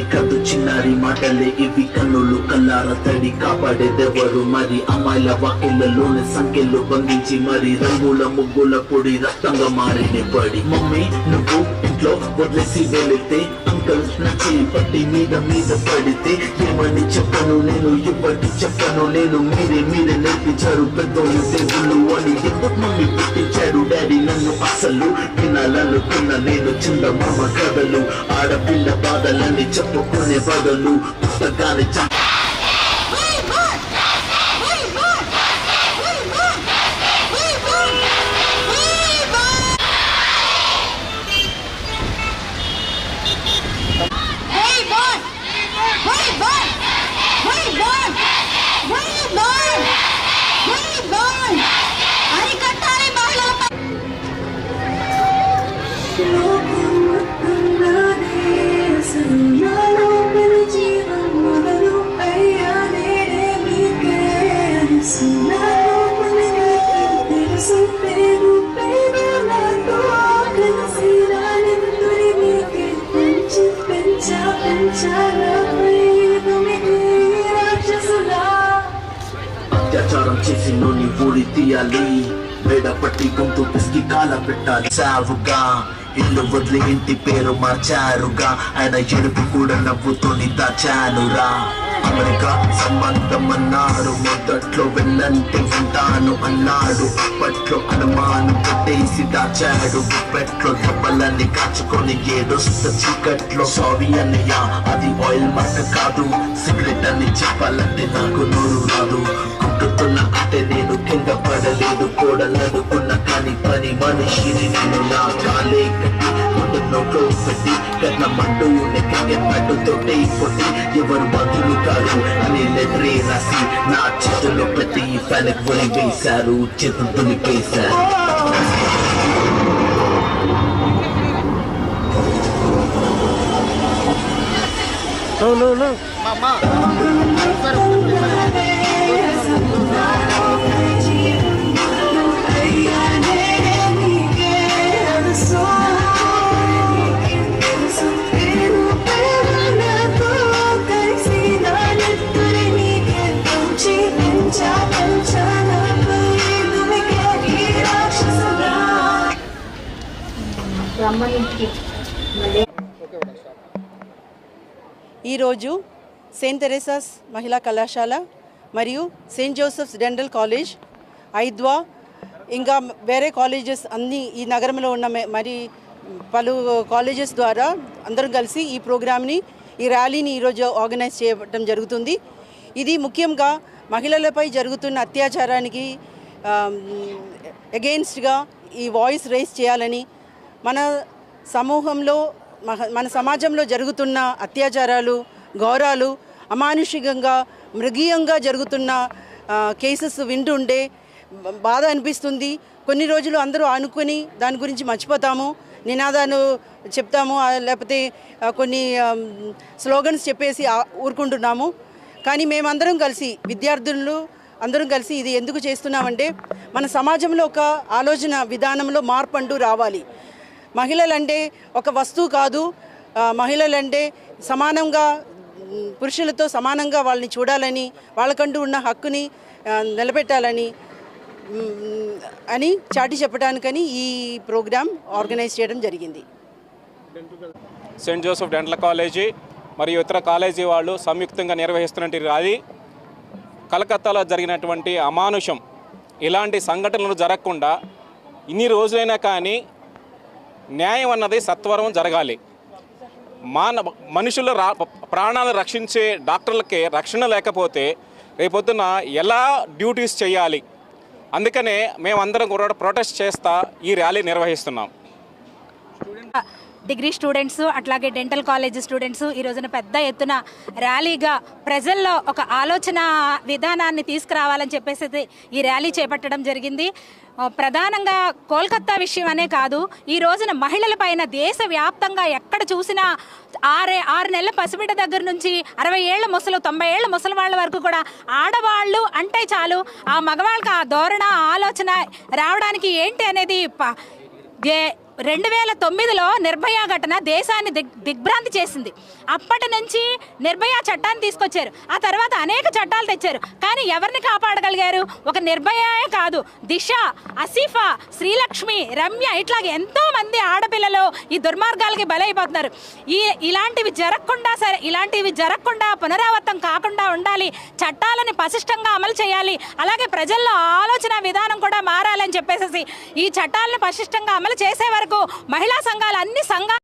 కద్దు చిన్నారి మాటలే ఇవి కన్నులు కల్లార తడి కాపాడేదెవరు? మరి అమ్మాయిల వాకిళ్ళలోని సంఖ్యలు బంధించి మరి రంగుల ముగ్గుల పొడి రక్తంగా మారిన పడి. మమ్మీ నువ్వు ఇంట్లో వదిలేసి వెళితే అంకల్ నా చేయి పట్టి మీద మీద పడితే ఏమని చెప్పను నేను ఇప్పటి చెప్పను నేను మీరే మీరే నేర్పించారు పెద్దోళ్ళు దేవుళ్ళు అని ఎందుకు మమ్మీ పుట్టించారు డాడీ నన్ను అసలు వినాలనుకున్న నేను చిన్న మామ కథలు ఆడపిల్ల బాధలని చెప్పుకునే బదులు పుస్తకాన్ని vai! ప్రచారం చేసి నోని ఊరి తీయాలి. మేడ పట్టి గొంతు పిసికి కాల పెట్టాలి. సావుగా ఇల్లు వదిలి ఇంటి పేరు మార్చారుగా. ఆయన ఎడుపు కూడా నవ్వుతోని దాచానురా. అమెరికా సంబంధం అన్నారు మొదట్లో వెళ్ళంటే ఉంటాను అన్నాడు. అప్పట్లో అనుమానం పెట్టేసి దాచాడు. గుప్పెట్లో దెబ్బలన్నీ కాచుకొని ఏడొస్త చీకట్లో. సారీ అన్నయ్య అది ఆయిల్ మార్క్ కాదు. సిగరెట్ అని చెప్పాలంటే నాకు నూరు పడలేదు కోడలనుకున్న కానీ పని మనిషిని నేను నా కాలే నోట్లో పెట్టి కట్నమంటూ నెక్కెట్టు తోటే కొట్టి ఎవరు బంధువులు కాదు అని లెటరే రాసి నా చేతుల్లో ప్రతి ఫ్యాన్కి ఒలి వేశారు చేతులు దులిపేశారు ఈరోజు సెయింట్ తెరేసాస్ మహిళా కళాశాల మరియు సెయింట్ జోసెఫ్స్ డెంటల్ కాలేజ్ ఐద్వా ఇంకా వేరే కాలేజెస్ అన్నీ ఈ నగరంలో ఉన్న మరి పలు కాలేజెస్ ద్వారా అందరం కలిసి ఈ ప్రోగ్రామ్ని ఈ ర్యాలీని ఈరోజు ఆర్గనైజ్ చేయడం జరుగుతుంది. ఇది ముఖ్యంగా మహిళలపై జరుగుతున్న అత్యాచారానికి అగెయిన్స్ట్గా ఈ వాయిస్ రేస్ చేయాలని మన సమూహంలో మహ- మన సమాజంలో జరుగుతున్న అత్యాచారాలు ఘోరాలు అమానుషికంగా మృగీయంగా జరుగుతున్న కేసెస్ వింటుండే బాధ అనిపిస్తుంది. కొన్ని రోజులు అందరూ ఆనుకొని దాని గురించి మర్చిపోతాము నినాదాలు చెప్తాము లేకపోతే కొన్ని స్లోగన్స్ చెప్పేసి ఊరుకుంటున్నాము. కానీ మేమందరం కలిసి విద్యార్థులు అందరం కలిసి ఇది ఎందుకు చేస్తున్నామంటే మన సమాజంలో ఒక ఆలోచన విధానంలో మార్పు అంటూ రావాలి. మహిళలంటే ఒక వస్తువు కాదు. మహిళలంటే సమానంగా పురుషులతో సమానంగా వాళ్ళని చూడాలని వాళ్ళకంటూ ఉన్న హక్కుని నిలబెట్టాలని అని చాటి చెప్పడానికని ఈ ప్రోగ్రాం ఆర్గనైజ్ చేయడం జరిగింది. సెయింట్ జోసెఫ్ డెంటల్ కాలేజీ మరియు ఇతర కాలేజీ వాళ్ళు సంయుక్తంగా నిర్వహిస్తున్నటువంటి ర్యాలీ కలకత్తాలో జరిగినటువంటి అమానుషం ఇలాంటి సంఘటనలు జరగకుండా ఇన్ని రోజులైనా కానీ న్యాయం అన్నది సత్వరం జరగాలి. మాన మనుషుల రా ప్రాణాలు రక్షించే డాక్టర్లకి రక్షణ లేకపోతే రేపొద్దున ఎలా డ్యూటీస్ చేయాలి? అందుకనే మేమందరం కూడా ప్రొటెస్ట్ చేస్తా ఈ ర్యాలీ నిర్వహిస్తున్నాం. డిగ్రీ స్టూడెంట్స్ అట్లాగే డెంటల్ కాలేజ్ స్టూడెంట్స్ ఈ రోజున పెద్ద ఎత్తున ర్యాలీగా ప్రజల్లో ఒక ఆలోచన విధానాన్ని తీసుకురావాలని చెప్పేసి ఈ ర్యాలీ చేపట్టడం జరిగింది. ప్రధానంగా కోల్కత్తా విషయం అనే కాదు ఈ రోజున మహిళల పైన దేశవ్యాప్తంగా ఎక్కడ చూసినా ఆరే ఆరు నెలల పసిబిడ్డ దగ్గర నుంచి అరవై ఏళ్ళ ముసలు తొంభై ఏళ్ళ ముసలి వాళ్ళ వరకు కూడా ఆడవాళ్ళు అంటే చాలు. ఆ మగవాళ్ళకి ఆ ధోరణ ఆలోచన రావడానికి ఏంటి అనేది ప- రెండు వేల తొమ్మిదిలో నిర్భయ ఘటన దేశాన్ని దిగ్ దిగ్భ్రాంతి చేసింది. అప్పటి నుంచి నిర్భయ చట్టాన్ని తీసుకొచ్చారు. ఆ తర్వాత అనేక చట్టాలు తెచ్చారు. కానీ ఎవరిని కాపాడగలిగారు? ఒక నిర్భయే కాదు. దిశ అసీఫా శ్రీలక్ష్మి రమ్య ఇట్లా ఎంతో మంది ఆడపిల్లలు ఈ దుర్మార్గాలకి బలైపోతున్నారు. ఈ ఇలాంటివి జరగకుండా సరే ఇలాంటివి జరగకుండా పునరావృతం కాకుండా ఉండాలి. చట్టాలను పసిష్టంగా అమలు చేయాలి. అలాగే ప్రజల్లో ఆలోచన విధానం కూడా మారాలని చెప్పేసి ఈ చట్టాలను పసిష్టంగా అమలు చేసే వరకు మహిళా సంఘాలు అన్ని సంఘాలు